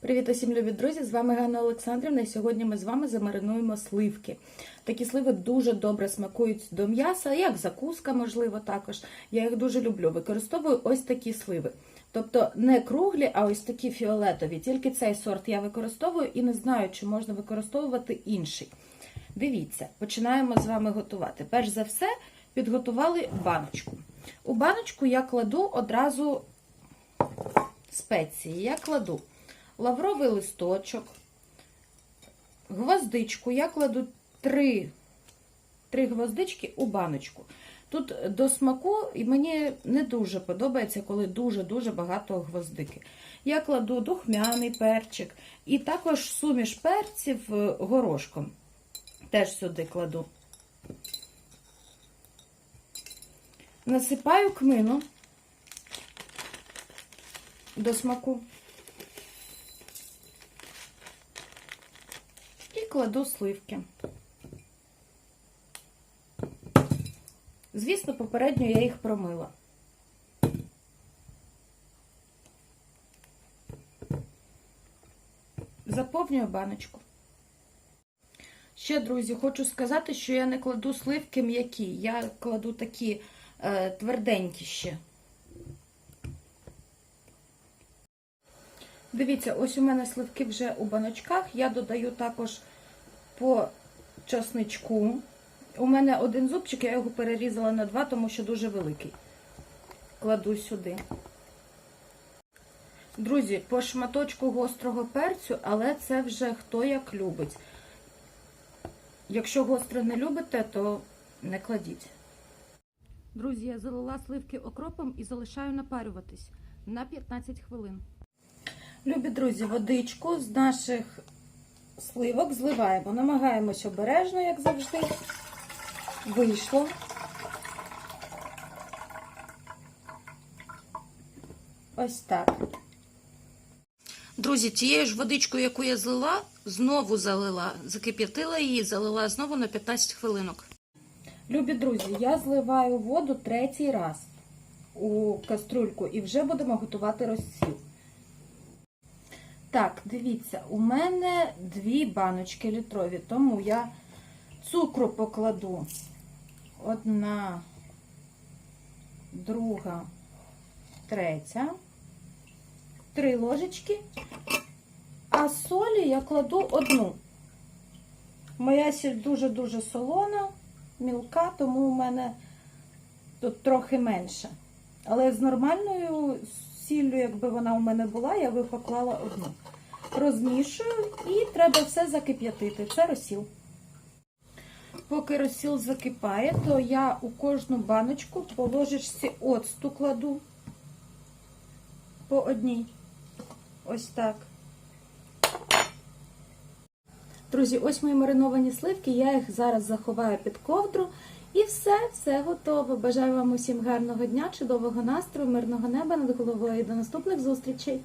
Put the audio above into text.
Привіт усім любі друзі! З вами Ганна Олександрівна. І сьогодні ми з вами замаринуємо сливки. Такі сливи дуже добре смакують до м'яса, як закуска, можливо, також. Я їх дуже люблю. Використовую ось такі сливи. Тобто не круглі, а ось такі фіолетові. Тільки цей сорт я використовую і не знаю, чи можна використовувати інший. Дивіться, починаємо з вами готувати. Перш за все, підготували баночку. У баночку я кладу одразу спеції. Я кладу лавровий листочок, гвоздичку. Я кладу три, три гвоздички у баночку. Тут до смаку і мені не дуже подобається, коли дуже-дуже багато гвоздики. Я кладу духмяний перчик і також суміш перців е, горошком. Теж сюди кладу. Насипаю кмину до смаку. Кладу сливки. Звісно, попередньо я їх промила. Заповнюю баночку. Ще, друзі, хочу сказати, що я не кладу сливки м'які, я кладу такі е, тверденькі ще. Дивіться, ось у мене сливки вже у баночках. Я додаю також по часничку. У мене один зубчик, я його перерізала на два, тому що дуже великий. Кладу сюди. Друзі, по шматочку гострого перцю, але це вже хто як любить. Якщо гостро не любите, то не кладіть. Друзі, я залила сливки окропом і залишаю напарюватись на 15 хвилин. Любі друзі, водичку з наших сливок зливаємо. Намагаємось обережно, як завжди. Вийшло. Ось так. Друзі, тією ж водичкою, яку я злила, знову залила, закип'ятила її, залила знову на 15 хвилинок. Любі друзі, я зливаю воду третій раз у каструльку і вже будемо готувати розсіл. Так, дивіться, у мене дві баночки літрові, тому я цукру покладу. Одна, друга, третя, три ложечки, а солі я кладу одну. Моя сіль дуже-дуже солона, мілка, тому у мене тут трохи менше. Але з нормальною сіллю, якби вона у мене була, я би поклала одну. Розмішую і треба все закип'ятити. Це розсіл. Поки розсіл закипає, то я у кожну баночку по ложечці оцту кладу по одній. Ось так. Друзі, ось мої мариновані сливки, я їх зараз заховаю під ковдру. І все, все готово. Бажаю вам усім гарного дня, чудового настрою, мирного неба над головою до наступних зустрічей!